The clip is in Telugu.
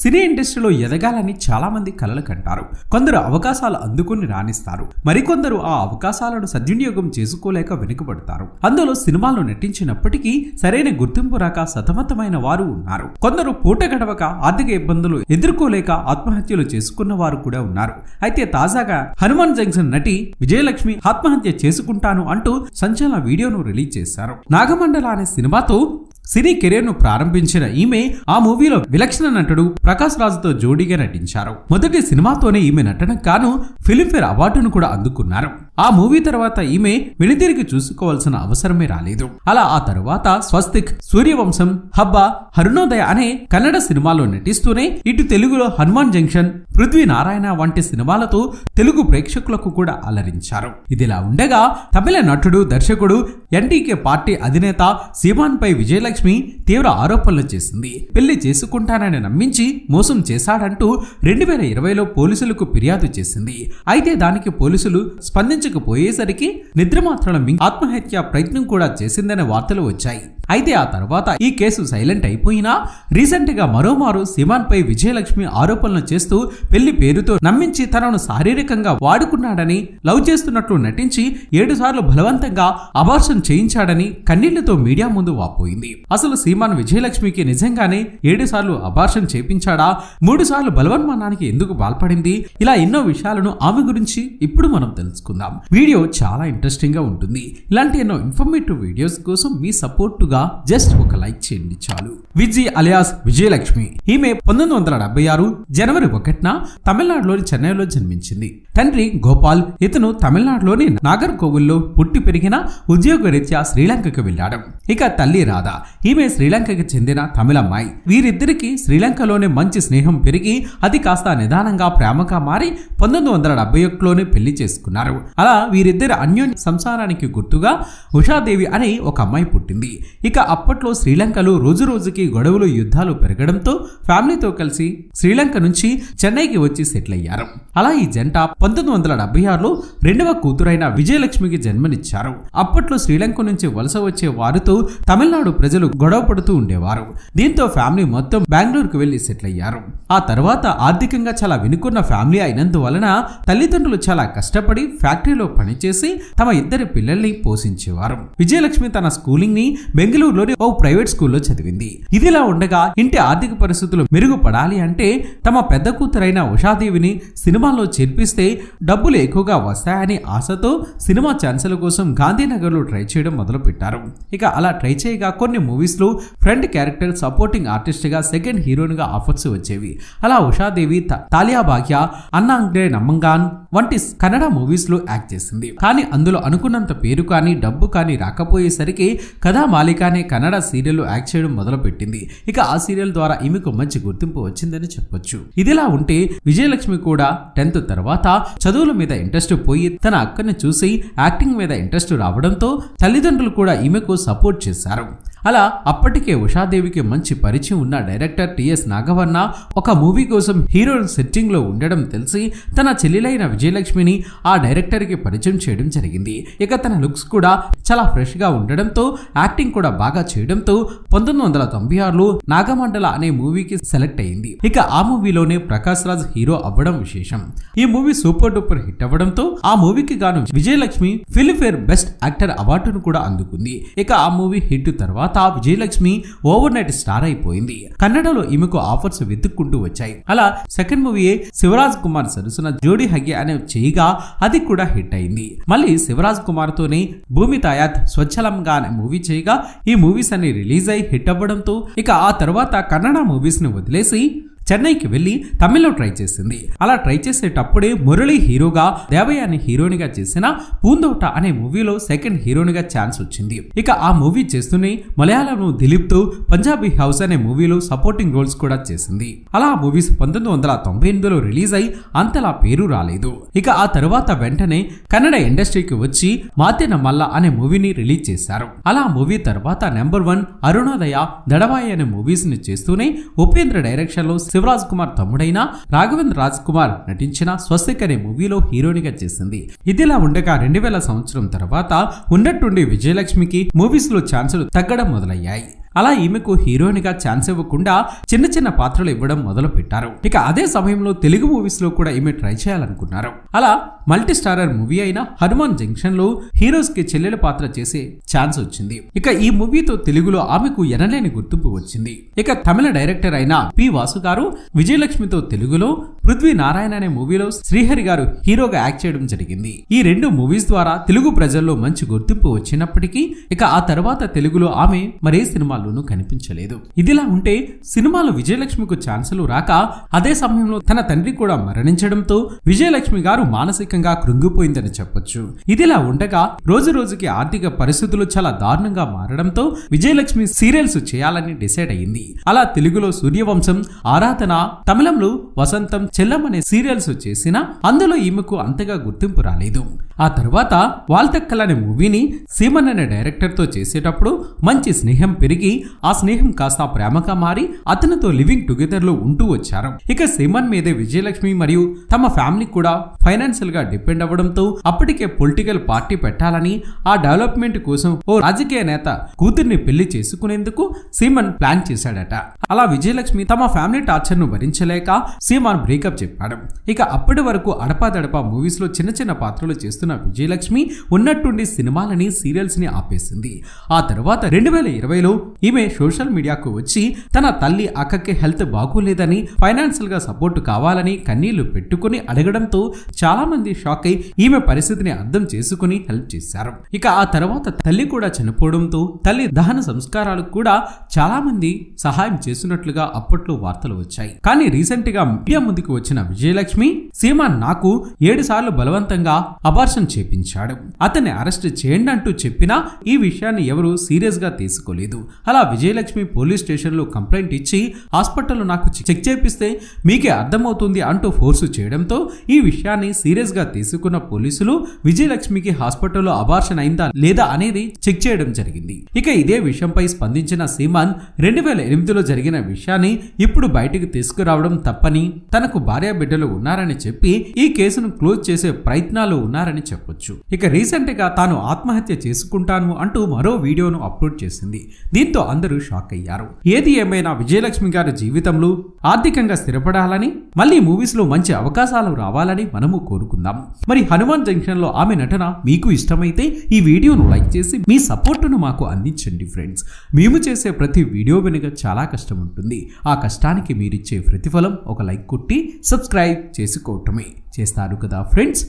సినీ ఇండస్ట్రీలో ఎదగాలని చాలా మంది కలలు కంటారు. కొందరు అవకాశాలు అందుకుని రాణిస్తారు. మరికొందరు ఆ అవకాశాలను సద్వినియోగం చేసుకోలేక వెనుకబడతారు. అందులో సినిమాల్లో నటించినప్పటికీ సరైన గుర్తింపు రాక సతమతమైన వారు ఉన్నారు. కొందరు పూట గడవక ఆర్థిక ఇబ్బందులు ఎదుర్కోలేక ఆత్మహత్యలు చేసుకున్న వారు కూడా ఉన్నారు. అయితే తాజాగా హనుమాన్ జంక్షన్ నటి విజయలక్ష్మి ఆత్మహత్య చేసుకుంటాను అంటూ సంచలన వీడియోను రిలీజ్ చేశారు. నాగమండల అనే సినిమాతో సినీ కెరీర్ను ప్రారంభించిన ఈమె ఆ మూవీలో విలక్షణ నటుడు ప్రకాష్ రాజుతో జోడీగా నటించారు. మొదటి సినిమాతోనే ఈమె నటన కాను ఫిలింఫేర్ అవార్డును కూడా అందుకున్నారు. ఆ మూవీ తర్వాత ఈమె వెనుతిరిగి చూసుకోవాల్సిన అవసరమే రాలేదు. అలా ఆ తర్వాత స్వస్తిక్ సూర్యవంశం హబ్బా హరుణోదయ అనే కన్నడ సినిమాలో నటిస్తూనే ఇటు తెలుగులో హనుమాన్ జంక్షన్ పృథ్వీ నారాయణ వంటి సినిమాలతో తెలుగు ప్రేక్షకులకు కూడా అలరించారు. ఇదిలా ఉండగా తమిళ నటుడు దర్శకుడు ఎన్టీకే పార్టీ అధినేత సీమాన్ పై విజయలక్ష్మి తీవ్ర ఆరోపణలు చేసింది. పెళ్ళి చేసుకుంటానని నమ్మించి మోసం చేశాడంటూ రెండు వేల ఇరవైలో పోలీసులకు ఫిర్యాదు చేసింది. అయితే దానికి పోలీసులు స్పందించకపోయేసరికి నిద్రమాత్రల మింగి ఆత్మహత్య ప్రయత్నం కూడా చేసిందనే వార్తలు వచ్చాయి. అయితే ఆ తర్వాత ఈ కేసు సైలెంట్ అయిపోయినా రీసెంట్గా మరోమారు సిమాన్ పై విజయలక్ష్మి ఆరోపణలు చేస్తూ పెళ్ళి పేరుతో నమ్మించి తనను శారీరకంగా వాడుకున్నాడని లవ్ చేస్తున్నట్లు నటించి ఏడు సార్లు బలవంతంగా అబార్షన్ చేయించాడని కన్నీళ్ళతో మీడియా ముందు వాపోయింది. అసలు సీమాన్ విజయలక్ష్మికి నిజంగానే ఏడు సార్లు అబార్షన్ చేపించాడా మూడు సార్లు బలవన్మానానికి ఎందుకు పాల్పడింది? ఇలా ఎన్నో విషయాలను ఆమె గురించి ఇప్పుడు మనం తెలుసుకుందాం. వీడియో చాలా ఇంట్రెస్టింగ్గా ఉంటుంది. ఇలాంటి ఎన్నో ఇన్ఫర్మేటివ్ వీడియోస్ కోసం మీ సపోర్టుగా ముందుగా జస్ట్ ఒక లైక్ చేయండి చాలు. విజయ్ అలియాస్ విజయలక్ష్మి. ఈమె పంతొమ్మిది వందల డెబ్బై ఆరు జనవరి ఒకటిన తమిళనాడులోని చెన్నైలో జన్మించింది. తండ్రి గోపాల్ ఇతను తమిళనాడులోని నాగర్కోవిల్లో పుట్టి పెరిగిన ఉద్యోగరీత్యా శ్రీలంకకు వెళ్ళాడు. ఇక తల్లి రాధ. ఈమె శ్రీలంకకి చెందిన తమిళమ్మాయి వీరిద్దరికి శ్రీలంకలోనే మంచి స్నేహం పెరిగి అది కాస్త నిదానంగా ప్రేమగా మారి పంతొమ్మిది వందల డెబ్బై ఒకటిలోనే పెళ్ళి చేసుకున్నారు. అలా వీరిద్దరి అన్యోన్య సంసారానికి గుర్తుగా ఉషాదేవి అనే ఒక అమ్మాయి పుట్టింది. ఇక అప్పట్లో శ్రీలంకలో రోజు రోజుకి గొడవలు యుద్ధాలు పెరగడంతో ఫ్యామిలీతో కలిసి శ్రీలంక నుంచి చెన్నైకి వచ్చి సెటిల్ అయ్యారు. అలా ఈ జంట పంతొమ్మిది వందల డెబ్బై ఆరులో రెండవ కూతురైన విజయలక్ష్మికి జన్మనిచ్చారు. అప్పట్లో శ్రీలంక నుంచి వలస వచ్చే వారితో తమిళనాడు ప్రజలు గొడవ పడుతూ ఉండేవారు. దీంతో ఫ్యామిలీ మొత్తం బెంగళూరుకు వెళ్ళి సెటిల్ అయ్యారు ఆ తర్వాత ఆర్థికంగా చాలా వెనుకున్న ఫ్యామిలీ అయినందువలన తల్లిదండ్రులు చాలా కష్టపడి ఫ్యాక్టరీలో పనిచేసి తమ ఇద్దరి పిల్లల్ని పోషించేవారు. విజయలక్ష్మి తన స్కూలింగ్ని బెంగళూరులోని ఓ ప్రైవేట్ స్కూల్లో చదివింది. ఇదిలా ఉండగా ఇంటి ఆర్థిక పరిస్థితులు మెరుగుపడాలి అంటే తమ పెద్ద కూతురైన ఉషాదేవిని సినిమాల్లో చేర్పిస్తే డబ్బులు ఎక్కువగా వస్తాయని ఆశతో సినిమా ఛాన్సుల కోసం గాంధీనగర్లో ట్రై చేయడం మొదలుపెట్టారు. ఇక అలా ట్రై చేయగా కొన్ని మూవీస్లో ఫ్రంట్ క్యారెక్టర్ సపోర్టింగ్ ఆర్టిస్ట్గా సెకండ్ హీరోయిన్గా ఆఫర్స్ వచ్చేవి. అలా ఉషాదేవి త- తాలియా భాగ్య అన్నా అంగ్రే నమ్మంగాన్ వంటి కన్నడ మూవీస్లో యాక్ట్ చేసింది. కానీ అందులో అనుకున్నంత పేరు కానీ డబ్బు కానీ రాకపోయేసరికి కథా మాలిక అనే కన్నడ సీరియల్ యాక్ట్ చేయడం మొదలుపెట్టింది. ఇక ఆ సీరియల్ ద్వారా ఈమెకు మంచి గుర్తింపు వచ్చిందని చెప్పొచ్చు. ఇదిలా ఉంటే విజయలక్ష్మి కూడా టెన్త్ తర్వాత చదువుల మీద ఇంట్రెస్ట్ పోయి తన అక్కని చూసి యాక్టింగ్ మీద ఇంట్రెస్ట్ రావడంతో తల్లిదండ్రులు కూడా ఈమెకు సపోర్ట్ చేశారు. అలా అప్పటికే ఉషాదేవికి మంచి పరిచయం ఉన్న డైరెక్టర్ టిఎస్ నాగవర్ణ ఒక మూవీ కోసం హీరోయిన్ సెట్టింగ్లో ఉండడం తెలిసి తన చెల్లెలైన విజయలక్ష్మిని ఆ డైరెక్టర్కి పరిచయం చేయడం జరిగింది. ఇక తన లుక్స్ కూడా చాలా ఫ్రెష్గా ఉండడంతో యాక్టింగ్ కూడా బాగా చేయడంతో పంతొమ్మిది వందల తొంభై ఆరులో నాగమండల అనే మూవీకి సెలెక్ట్ అయింది. ఇక ఆ మూవీలోనే ప్రకాష్ రాజ్ హీరో అవ్వడం విశేషం. ఈ మూవీ సూపర్ డూపర్ హిట్ అవ్వడంతో ఆ మూవీకి గాను విజయలక్ష్మి ఫిల్మ్ఫేర్ బెస్ట్ యాక్టర్ అవార్డును కూడా అందుకుంది. ఇక ఆ మూవీ హిట్ తర్వాత విజయలక్ష్మి ఓవర్ నైట్ స్టార్ అయిపోయింది. కన్నడలో ఈమెకు ఆఫర్స్ వెతుక్కుంటూ వచ్చాయి. అలా సెకండ్ మూవీ శివరాజ్ కుమార్ సరసన జోడీ హగ్య అనే చేయగా అది కూడా హిట్ అయింది. మళ్ళీ శివరాజ్ కుమార్ తోనే భూమి తాయాత్ స్వచ్ఛలంగా అనే మూవీ చేయగా ఈ మూవీస్ అన్ని రిలీజ్ అయి హిట్ అవ్వడంతో ఇక ఆ తర్వాత కన్నడ మూవీస్ని వదిలేసి చెన్నైకి వెళ్ళి తమిళ్ళో ట్రై చేసింది. అలా ట్రై చేసేటప్పుడే మురళి హీరోగా దేవయ్య అనే హీరోనిగా చేసిన పూందోట అనే మూవీలో సెకండ్ హీరోనిగా ఛాన్స్ వచ్చింది. ఇక ఆ మూవీ చేస్తూనే మలయాళం దిలీప్తో పంజాబీ హౌస్ అనే మూవీలో సపోర్టింగ్ రోల్స్ కూడా చేసింది. అలా ఆ మూవీస్ పంతొమ్మిది వందల తొంభై ఎనిమిదిలో రిలీజ్ అయి అంతలా పేరు రాలేదు. ఇక ఆ తర్వాత వెంటనే కన్నడ ఇండస్ట్రీకి వచ్చి మాతెన మల్ల అనే మూవీని రిలీజ్ చేశారు. అలా మూవీ తర్వాత నెంబర్ వన్ అరుణోదయ దడవాయి అనే మూవీస్ని చేస్తూనే ఉపేంద్ర డైరెక్షన్లో శివరాజ్ కుమార్ తమ్ముడైన రాఘవేంద్ర రాజ్ కుమార్ నటించిన స్వస్తిక్ అనే మూవీలో హీరోయిన్గా చేసింది. ఇదిలా ఉండగా రెండు వేల సంవత్సరం తర్వాత ఉన్నట్టుండి విజయలక్ష్మికి మూవీస్లో ఛాన్సులు తగ్గడం మొదలయ్యాయి. అలా ఈమెకు హీరోయిన్గా ఛాన్స్ ఇవ్వకుండా చిన్న చిన్న పాత్రలు ఇవ్వడం మొదలు పెట్టారు ఇక అదే సమయంలో తెలుగు మూవీస్లో కూడా ఈమె ట్రై చేయాలనుకున్నారు. అలా మల్టీ స్టారర్ మూవీ అయిన హనుమాన్ జంక్షన్లో హీరోస్కి చెల్లెల పాత్ర చేసే ఛాన్స్ వచ్చింది. ఇక ఈ మూవీతో తెలుగులో ఆమెకు ఎనలేని గుర్తింపు వచ్చింది. ఇక తమిళ డైరెక్టర్ అయిన పి వాసు గారు విజయలక్ష్మితో తెలుగులో పృథ్వీ నారాయణ అనే మూవీలో శ్రీహరి గారు హీరోగా యాక్ట్ చేయడం జరిగింది. ఈ రెండు మూవీస్ ద్వారా తెలుగు ప్రజల్లో మంచి గుర్తింపు వచ్చినప్పటికీ ఇక ఆ తర్వాత తెలుగులో ఆమె మరే సినిమాలు సినిమాల్లోనూ కనిపించలేదు. ఇదిలా ఉంటే సినిమాలో విజయలక్ష్మికు ఛాన్సులు రాక అదే సమయంలో తన తండ్రి కూడా మరణించడంతో విజయలక్ష్మి గారు మానసికంగా కృంగిపోయిందని చెప్పొచ్చు. ఇదిలా ఉండగా రోజు రోజుకి ఆర్థిక పరిస్థితులు చాలా దారుణంగా మారడంతో విజయలక్ష్మి సీరియల్స్ చేయాలని డిసైడ్ అయింది అలా తెలుగులో సూర్యవంశం ఆరాధన తమిళంలో వసంతం చెల్లం అనే సీరియల్స్ చేసినా అందులో ఈమెకు అంతగా గుర్తింపు రాలేదు. ఆ తర్వాత వాల్తక్కల్ అనే మూవీని సీమన్ అనే డైరెక్టర్తో చేసేటప్పుడు మంచి స్నేహం పెరిగి ఆ స్నేహం కాస్త ప్రేమగా మారి అతనితో లివింగ్ టుగెదర్లో ఉంటూ వచ్చారు. ఇక సీమన్ మీదే విజయలక్ష్మి మరియు తమ ఫ్యామిలీ కూడా ఫైనాన్షియల్గా డిపెండ్ అవ్వడంతో అప్పటికే పొలిటికల్ పార్టీ పెట్టాలని ఆ డెవలప్మెంట్ కోసం ఓ రాజకీయ నేత కూతుర్ని పెళ్ళి చేసుకునేందుకు సీమన్ ప్లాన్ చేశాడట. అలా విజయలక్ష్మి తమ ఫ్యామిలీ టార్చర్ను భరించలేక సీమాన్ బ్రేకప్ చెప్పాడు. ఇక అప్పటి వరకు అడపాదడపా మూవీస్లో చిన్న చిన్న పాత్రలు నటిస్తున్న విజయలక్ష్మి ఉన్నట్టుండి సినిమాలని సీరియల్స్ని ఆపేసింది. ఆ తర్వాత రెండు వేల ఇరవైలో ఈమె సోషల్ మీడియాకు వచ్చి తన తల్లి అక్కకి హెల్త్ బాగోలేదని ఫైనాన్షియల్గా సపోర్ట్ కావాలని కన్నీళ్ళు పెట్టుకుని అడగడంతో చాలా మంది షాక్ అయి ఈమె పరిస్థితిని అర్థం చేసుకుని హెల్ప్ చేశారు. ఇక ఆ తర్వాత తల్లి కూడా చనిపోవడంతో తల్లి దహన సంస్కారాలు కూడా చాలా మంది సహాయం చేస్తున్నట్లుగా అప్పట్లో వార్తలు వచ్చాయి. కానీ రీసెంట్గా మీడియా ముందుకు వచ్చిన విజయలక్ష్మి సీమా నాకు ఏడు సార్లు బలవంతంగా అబార్షన్ చేపించాడు. అతన్ని అరెస్ట్ చేయండి అంటూ చెప్పినా ఈ విషయాన్ని ఎవరు సీరియస్గా తీసుకోలేదు. అలా విజయలక్ష్మి పోలీస్ స్టేషన్లో కంప్లైంట్ ఇచ్చి హాస్పిటల్లో నాకు చెక్ చేపిస్తే మీకే అర్థమవుతుంది అంటూ ఫోర్సు చేయడంతో ఈ విషయాన్ని సీరియస్గా తీసుకున్న పోలీసులు విజయలక్ష్మికి హాస్పిటల్లో అబార్షన్ అయిందా లేదా అనేది చెక్ చేయడం జరిగింది. ఇక ఇదే విషయంపై స్పందించిన సీమాన్ రెండు వేల ఎనిమిదిలో జరిగిన విషయాన్ని ఇప్పుడు బయటికి తీసుకురావడం తప్పని తనకు భార్య బిడ్డలు ఉన్నారని చెప్పి ఈ కేసును క్లోజ్ చేసే ప్రయత్నాలు ఉన్నారని చెప్పొచ్చు. ఇక రీసెంట్గా తాను ఆత్మహత్య చేసుకుంటాను అంటూ మరో వీడియోను అప్లోడ్ చేసింది. దీంతో అందరూ షాక్ అయ్యారు. ఏది ఏమైనా విజయలక్ష్మి గారి జీవితంలో ఆర్థికంగా స్థిరపడాలని మళ్ళీ మూవీస్లో మంచి అవకాశాలు రావాలని మనము కోరుకుందాం. మరి హనుమాన్ జంక్షన్లో ఆమె నటన మీకు ఇష్టమైతే ఈ వీడియోను లైక్ చేసి మీ సపోర్టును మాకు అందించండి ఫ్రెండ్స్. మేము చేసే ప్రతి వీడియో వెనుక చాలా కష్టం ఉంటుంది. ఆ కష్టానికి మీరిచ్చే ప్రతిఫలం ఒక లైక్ కొట్టి సబ్స్క్రైబ్ చేసుకోవటమే. చేస్తారు కదా ఫ్రెండ్స్?